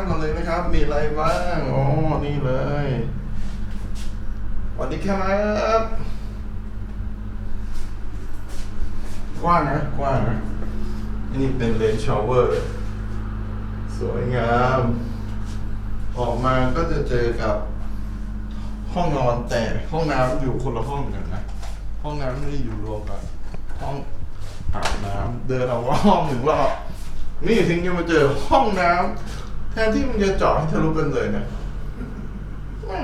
ำก่อนเลยนะครับ มีอะไรบ้างอ๋อนี่เลยสวัสดีครับกว้างนะกว้างนะอันนี่เป็นเลนชาวเวอร์ สวยงาม ออกมาก็จะเจอกับห้องนอนแต่ห้องน้ำอยู่คนละห้องกันนะ ห้องน้ำไม่ได้อยู่รวมกันห้องอาบน้ำเดินเอาว่าห้องหนึ่งรอบนี่ถึงจะมาเจอห้องน้ำ ทนที่มันจะเจาะให้ทะลุกันเลยนะไม่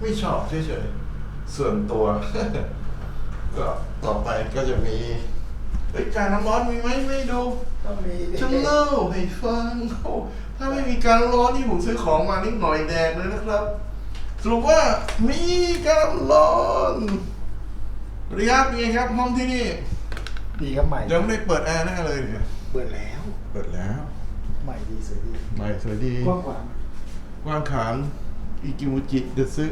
ไม่ชอบเฉยๆส่วนตัว ก็ต่อไปก็จะมีเฮ้ยการน้ำร้อนมีไหมไม่ดูต้องมีจะเล่าให้ฟังโอ้ถ้าไม่มีการร้อนที่ผมซื้อของมานิดหน่อยแดงเลยนะครับสรุปว่ามีการร้อนสวัสดีครับเป็นไงครับ ห้องที่นี่ดีครับใหม่ยังไม่ได้เปิดแอร์แน่เลยเนี่ยเปิดแล้ว เปิดแล้ว ใหม่ดีสวยดีใหม่สวยดีกว้างขวางกว้างขางอิกิมุจิเดซึ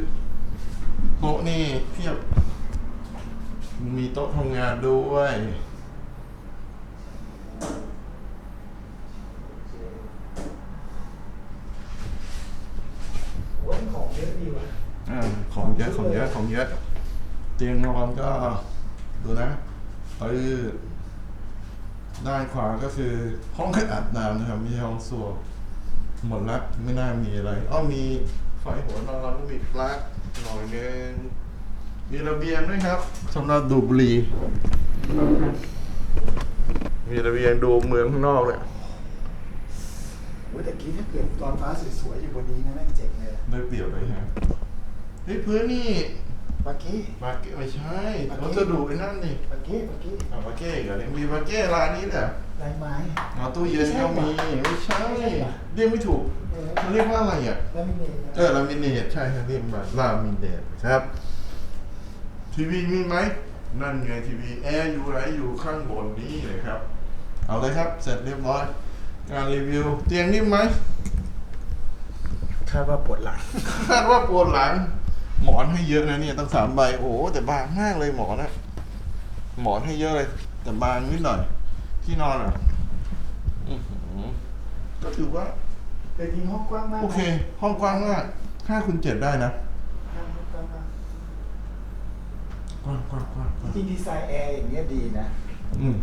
โต๊ะนี่เพียบ มีโต๊ะทำงานด้วยโอ้ยของเยอะดีว่ะอาของเยอะของเยอะของเยอะ เตียงนอนก็ ดูนะเออ ด้านขวาก็คือห้องให้อาบน้ำนะครับมีห้องส้วมหมดละไม่น่ามีอะไรอ้อมีไฟหัวนอนก็มีปลั๊กหน่อยนึงมีระเบียงด้วยครับสำหรับดูดบุหรีมีระเบียงดูเมืองข้างนอกเลยโอ้ยแต่กี้ถ้าเกิดตอนฟ้าสวยๆอยู่บนนี้นะแม่งเจ๋งเลยได้เปรียบเลยฮะเฮ้ยพื้นนี่ ปาเก้มาเก้ไม่ใช่วัสดุไอ้นั่นนี่ปาเก้ปาเก้อ่ามาเก้เหรอเนี่ยมีมาเก้ร้านนี้แหละลายไม้อ๋อตู้เย็นก็มีไม่ใช่ไม่ใช่เหรอเรียกไม่ถูกเออเขาเรียกว่าอะไรอะแล้วมีเนยเออลามิเนตใช่ครับเรียกว่าลามิเนตครับ ทีวีมีไหมนั่นไงทีวีแอร์อยู่ไหนอยู่ข้างบนนี้เลยครับ เอาเลยครับ เสร็จเรียบร้อยการรีวิว เตียงนิ่มไหมคาดว่าปวดหลังคาดว่าปวดหลัง หมอนให้เยอะนะเนี่ยตั้งสามใบโอ้โหแต่บางมากเลยหมอนอะหมอนให้เยอะเลย แต่บางนิดหน่อย ที่นอนอะอื้อหือก็ถือว่าแต่จริงห้องกว้างมากนะโอเค ห้องกว้างมากห้าคูณเจ็ดได้นะห้องกว้างมากกว้างกว้างกว้างกว้างจริงๆดีไซน์แอร์อย่างเงี้ยดีนะ อืม